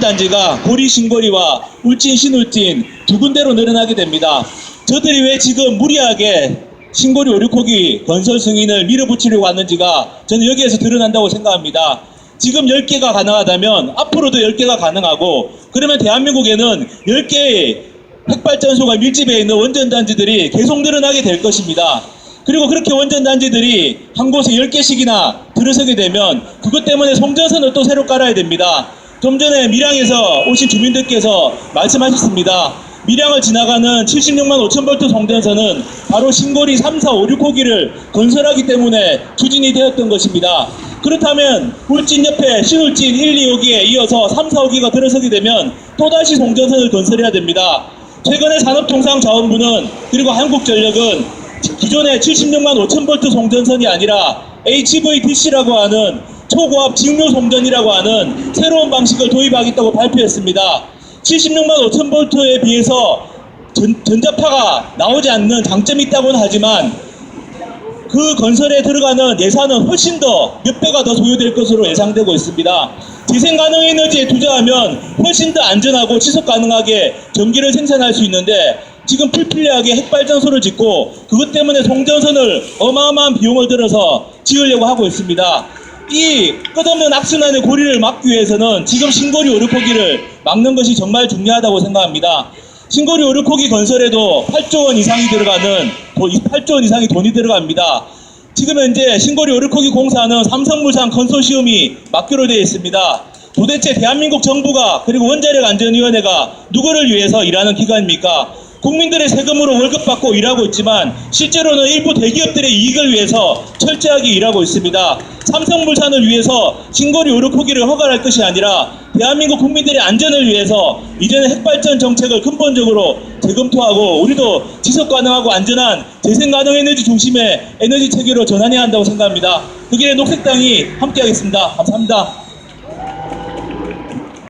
단지가 고리 신고리와 울진 신울진 두 군데로 늘어나게 됩니다. 저들이 왜 지금 무리하게 신고리 오류코기 건설 승인을 밀어붙이려고 하는지가 저는 여기에서 드러난다고 생각합니다. 지금 10개가 가능하다면 앞으로도 10개가 가능하고 그러면 대한민국에는 10개의 핵발전소가 밀집해 있는 원전단지들이 계속 늘어나게 될 것입니다. 그리고 그렇게 원전단지들이 한 곳에 10개씩이나 들어서게 되면 그것 때문에 송전선을 또 새로 깔아야 됩니다. 좀 전에 밀양에서 오신 주민들께서 말씀하셨습니다. 밀양을 지나가는 76만 5천 볼트 송전선은 바로 신고리 3, 4, 5, 6호기를 건설하기 때문에 추진이 되었던 것입니다. 그렇다면 울진 옆에 신울진 1, 2호기에 이어서 3, 4호기가 들어서게 되면 또다시 송전선을 건설해야 됩니다. 최근에 산업통상자원부는 그리고 한국전력은 기존의 76만 5천 볼트 송전선이 아니라 HVDC라고 하는 초고압 직류 송전이라고 하는 새로운 방식을 도입하겠다고 발표했습니다. 76만 5천 볼트에 비해서 전, 전자파가 나오지 않는 장점이 있다고는 하지만 그 건설에 들어가는 예산은 훨씬 더 몇 배가 더 소요될 것으로 예상되고 있습니다. 재생 가능 에너지에 투자하면 훨씬 더 안전하고 지속 가능하게 전기를 생산할 수 있는데 지금 불필요하게 핵발전소를 짓고 그것 때문에 송전선을 어마어마한 비용을 들어서 지으려고 하고 있습니다. 이 끝없는 악순환의 고리를 막기 위해서는 지금 신고리 오류포기를 막는 것이 정말 중요하다고 생각합니다. 신고리 오류코기 건설에도 8조 원 이상이 들어가는 도- 8조 원 이상의 돈이 들어갑니다. 지금 현재 신고리 오류코기 공사는 삼성물산 컨소시엄이 맡기로 되어 있습니다. 도대체 대한민국 정부가 그리고 원자력 안전위원회가 누구를 위해서 일하는 기관입니까? 국민들의 세금으로 월급 받고 일하고 있지만 실제로는 일부 대기업들의 이익을 위해서 철저하게 일하고 있습니다. 삼성물산을 위해서 신고리 오류코기를 허가할 것이 아니라 대한민국 국민들의 안전을 위해서 이제는 핵발전 정책을 근본적으로 재검토하고 우리도 지속 가능하고 안전한 재생 가능 에너지 중심의 에너지 체계로 전환해야 한다고 생각합니다. 그 길에 녹색당이 함께하겠습니다. 감사합니다.